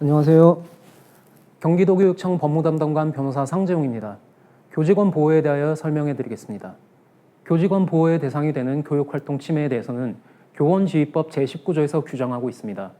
안녕하세요. 경기도교육청 법무담당관 변호사 상재용입니다. 교직원 보호에 대하여 설명해 드리겠습니다. 교직원 보호의 대상이 되는 교육활동 침해에 대해서는 교원지휘법 제19조에서 규정하고 있습니다.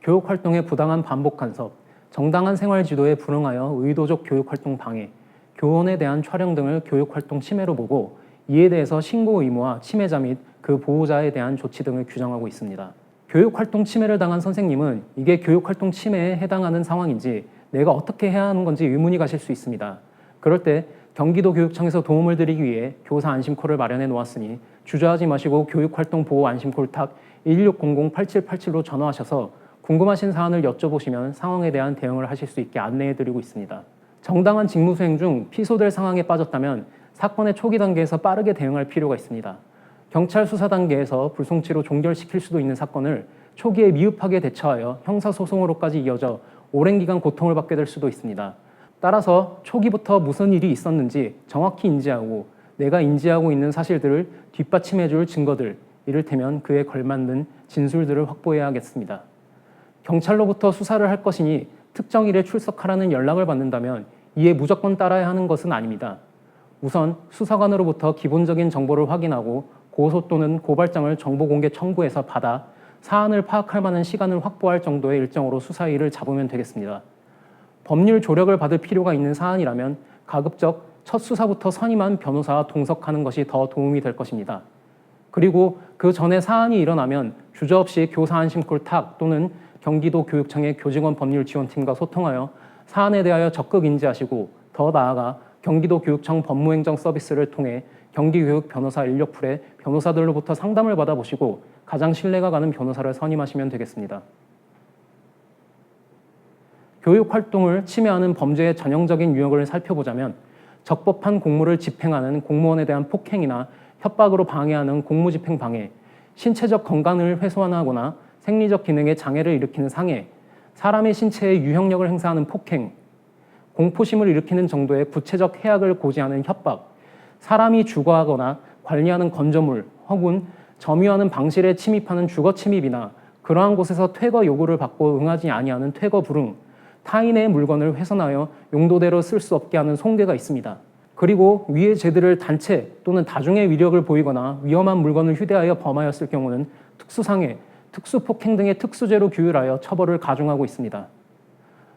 교육활동의 부당한 반복 간섭, 정당한 생활 지도에 불응하여 의도적 교육활동 방해, 교원에 대한 촬영 등을 교육활동 침해로 보고 이에 대해서 신고 의무와 침해자 및 그 보호자에 대한 조치 등을 규정하고 있습니다. 교육 활동 침해를 당한 선생님은 이게 교육 활동 침해에 해당하는 상황인지 내가 어떻게 해야 하는 건지 의문이 가실 수 있습니다. 그럴 때 경기도 교육청에서 도움을 드리기 위해 교사 안심콜을 마련해 놓았으니 주저하지 마시고 교육활동 보호 안심콜 탁 1600-8787로 전화하셔서 궁금하신 사안을 여쭤보시면 상황에 대한 대응을 하실 수 있게 안내해 드리고 있습니다. 정당한 직무 수행 중 피소될 상황에 빠졌다면 사건의 초기 단계에서 빠르게 대응할 필요가 있습니다. 경찰 수사 단계에서 불송치로 종결시킬 수도 있는 사건을 초기에 미흡하게 대처하여 형사소송으로까지 이어져 오랜 기간 고통을 받게 될 수도 있습니다. 따라서 초기부터 무슨 일이 있었는지 정확히 인지하고 내가 인지하고 있는 사실들을 뒷받침해 줄 증거들, 이를테면 그에 걸맞는 진술들을 확보해야겠습니다. 경찰로부터 수사를 할 것이니 특정 일에 출석하라는 연락을 받는다면 이에 무조건 따라야 하는 것은 아닙니다. 우선 수사관으로부터 기본적인 정보를 확인하고 고소 또는 고발장을 정보 공개 청구해서 받아 사안을 파악할 만한 시간을 확보할 정도의 일정으로 수사일을 잡으면 되겠습니다. 법률 조력을 받을 필요가 있는 사안이라면 가급적 첫 수사부터 선임한 변호사와 동석하는 것이 더 도움이 될 것입니다. 그리고 그 전에 사안이 일어나면 주저없이 교사 안심콜 탁 또는 경기도 교육청의 교직원 법률 지원팀과 소통하여 사안에 대하여 적극 인지하시고 더 나아가 경기도 교육청 법무행정 서비스를 통해 경기교육 변호사 인력풀에 변호사들로부터 상담을 받아보시고 가장 신뢰가 가는 변호사를 선임하시면 되겠습니다. 교육 활동을 침해하는 범죄의 전형적인 유형을 살펴보자면 적법한 공무를 집행하는 공무원에 대한 폭행이나 협박으로 방해하는 공무집행 방해, 신체적 건강을 훼손하거나 생리적 기능에 장애를 일으키는 상해, 사람의 신체에 유형력을 행사하는 폭행, 공포심을 일으키는 정도의 구체적 해악을 고지하는 협박, 사람이 주거하거나 관리하는 건조물 혹은 점유하는 방실에 침입하는 주거 침입이나 그러한 곳에서 퇴거 요구를 받고 응하지 아니하는 퇴거 불응, 타인의 물건을 훼손하여 용도대로 쓸 수 없게 하는 송괴가 있습니다. 그리고 위의 죄들을 단체 또는 다중의 위력을 보이거나 위험한 물건을 휴대하여 범하였을 경우는 특수상해, 특수폭행 등의 특수죄로 규율하여 처벌을 가중하고 있습니다.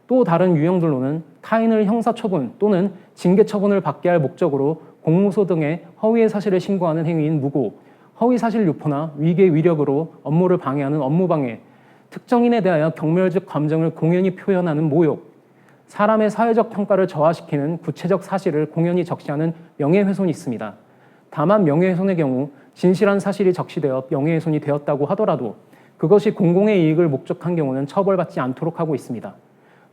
또 다른 유형들로는 타인을 형사처분 또는 징계처분을 받게 할 목적으로 공무소 등의 허위의 사실을 신고하는 행위인 무고, 허위 사실 유포나 위계 위력으로 업무를 방해하는 업무방해, 특정인에 대하여 경멸적 감정을 공연히 표현하는 모욕, 사람의 사회적 평가를 저하시키는 구체적 사실을 공연히 적시하는 명예훼손이 있습니다. 다만 명예훼손의 경우 진실한 사실이 적시되어 명예훼손이 되었다고 하더라도 그것이 공공의 이익을 목적한 경우는 처벌받지 않도록 하고 있습니다.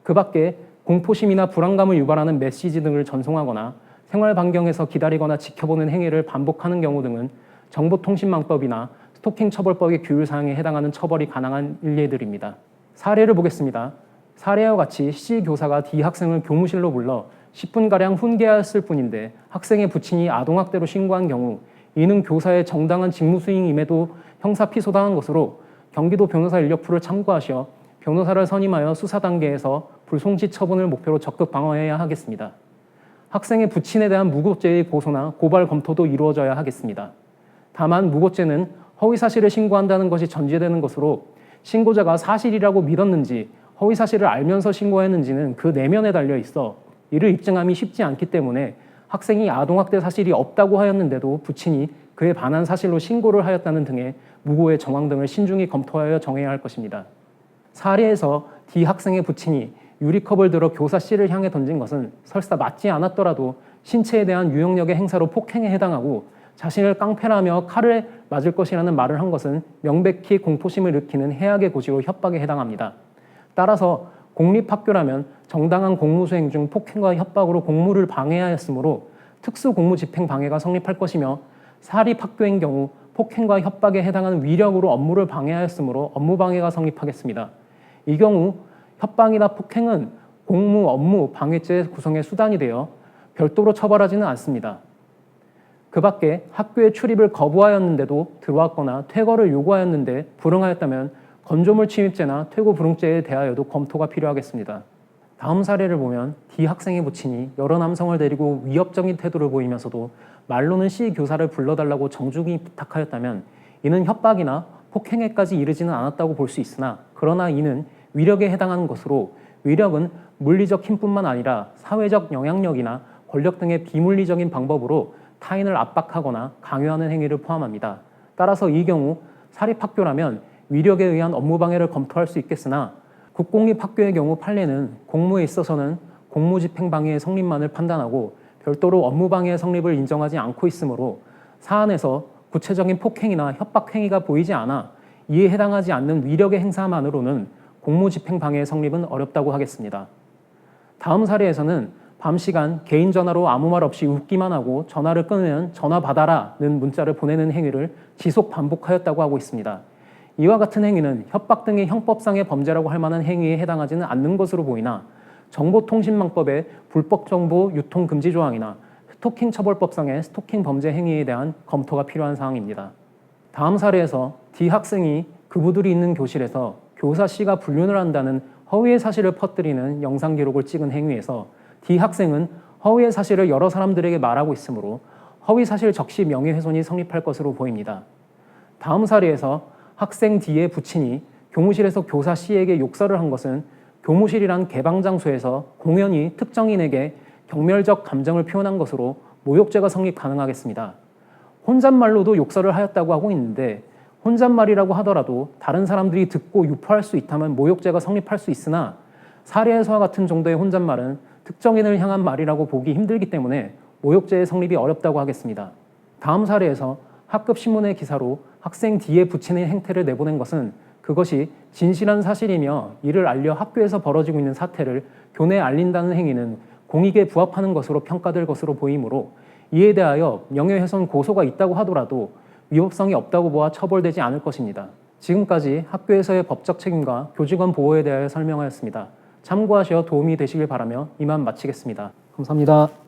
그 밖에 공포심이나 불안감을 유발하는 메시지 등을 전송하거나 생활 반경에서 기다리거나 지켜보는 행위를 반복하는 경우 등은 정보통신망법이나 스토킹 처벌법의 규율 사항에 해당하는 처벌이 가능한 일례들입니다. 사례를 보겠습니다. 사례와 같이 C 교사가 D 학생을 교무실로 불러 10분가량 훈계하였을 뿐인데 학생의 부친이 아동학대로 신고한 경우 이는 교사의 정당한 직무 수행임에도 형사 피소당한 것으로 경기도 변호사 인력풀을 참고하시어 변호사를 선임하여 수사 단계에서 불송치 처분을 목표로 적극 방어해야 하겠습니다. 학생의 부친에 대한 무고죄의 고소나 고발 검토도 이루어져야 하겠습니다. 다만 무고죄는 허위 사실을 신고한다는 것이 전제되는 것으로 신고자가 사실이라고 믿었는지 허위 사실을 알면서 신고했는지는 그 내면에 달려 있어 이를 입증함이 쉽지 않기 때문에 학생이 아동학대 사실이 없다고 하였는데도 부친이 그에 반한 사실로 신고를 하였다는 등의 무고의 정황 등을 신중히 검토하여 정해야 할 것입니다. 사례에서 D 학생의 부친이 유리컵을 들어 교사 C를 향해 던진 것은 설사 맞지 않았더라도 신체에 대한 유형력의 행사로 폭행에 해당하고 자신을 깡패라며 칼을 맞을 것이라는 말을 한 것은 명백히 공포심을 일으키는 해악의 고지로 협박에 해당합니다. 따라서 공립학교라면 정당한 공무수행 중 폭행과 협박으로 공무를 방해하였으므로 특수공무집행 방해가 성립할 것이며 사립학교인 경우 폭행과 협박에 해당하는 위력으로 업무를 방해하였으므로 업무방해가 성립하겠습니다. 이 경우 협박이나 폭행은 공무, 업무, 방해죄 구성의 수단이 되어 별도로 처벌하지는 않습니다. 그 밖에 학교에 출입을 거부하였는데도 들어왔거나 퇴거를 요구하였는데 불응하였다면 건조물 침입죄나 퇴고 불응죄에 대하여도 검토가 필요하겠습니다. 다음 사례를 보면 D 학생의 부친이 여러 남성을 데리고 위협적인 태도를 보이면서도 말로는 C 교사를 불러달라고 정중히 부탁하였다면 이는 협박이나 폭행에까지 이르지는 않았다고 볼 수 있으나 그러나 이는 위력에 해당하는 것으로 위력은 물리적 힘뿐만 아니라 사회적 영향력이나 권력 등의 비물리적인 방법으로 타인을 압박하거나 강요하는 행위를 포함합니다. 따라서 이 경우 사립학교라면 위력에 의한 업무방해를 검토할 수 있겠으나 국공립학교의 경우 판례는 공무에 있어서는 공무집행방해의 성립만을 판단하고 별도로 업무방해의 성립을 인정하지 않고 있으므로 사안에서 구체적인 폭행이나 협박행위가 보이지 않아 이에 해당하지 않는 위력의 행사만으로는 공무집행 방해의 성립은 어렵다고 하겠습니다. 다음 사례에서는 밤 시간 개인 전화로 아무 말 없이 웃기만 하고 전화를 끊으면 전화 받아라는 문자를 보내는 행위를 지속 반복하였다고 하고 있습니다. 이와 같은 행위는 협박 등의 형법상의 범죄라고 할 만한 행위에 해당하지는 않는 것으로 보이나 정보통신망법의 불법 정보 유통 금지 조항이나 스토킹 처벌법상의 스토킹 범죄 행위에 대한 검토가 필요한 사항입니다. 다음 사례에서 D 학생이 그부들이 있는 교실에서 교사 C가 불륜을 한다는 허위의 사실을 퍼뜨리는 영상 기록을 찍은 행위에서 D 학생은 허위의 사실을 여러 사람들에게 말하고 있으므로 허위 사실 적시 명예훼손이 성립할 것으로 보입니다. 다음 사례에서 학생 D의 부친이 교무실에서 교사 C에게 욕설을 한 것은 교무실이란 개방 장소에서 공연히 특정인에게 경멸적 감정을 표현한 것으로 모욕죄가 성립 가능하겠습니다. 혼잣말로도 욕설을 하였다고 하고 있는데 혼잣말이라고 하더라도 다른 사람들이 듣고 유포할 수 있다면 모욕죄가 성립할 수 있으나 사례에서와 같은 정도의 혼잣말은 특정인을 향한 말이라고 보기 힘들기 때문에 모욕죄의 성립이 어렵다고 하겠습니다. 다음 사례에서 학급 신문의 기사로 학생 D의 부친의 행태를 내보낸 것은 그것이 진실한 사실이며 이를 알려 학교에서 벌어지고 있는 사태를 교내에 알린다는 행위는 공익에 부합하는 것으로 평가될 것으로 보이므로 이에 대하여 명예훼손 고소가 있다고 하더라도 위법성이 없다고 보아 처벌되지 않을 것입니다. 지금까지 학교에서의 법적 책임과 교직원 보호에 대하여 설명하였습니다. 참고하시어 도움이 되시길 바라며 이만 마치겠습니다. 감사합니다.